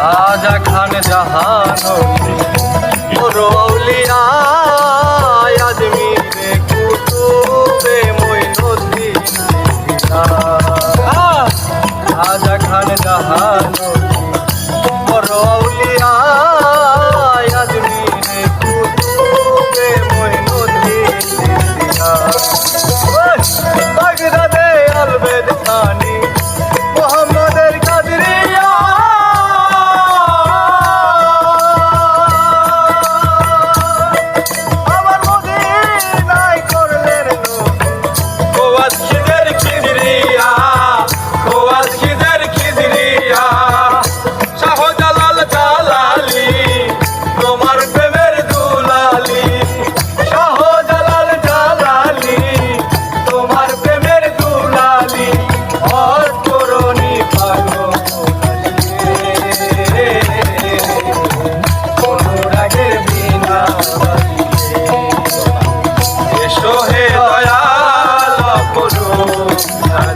রাজা খান জাহান রৌলিয়া আদমি রে কুতুবে মইনুদ্দিন রাজা খান জাহানো Oh,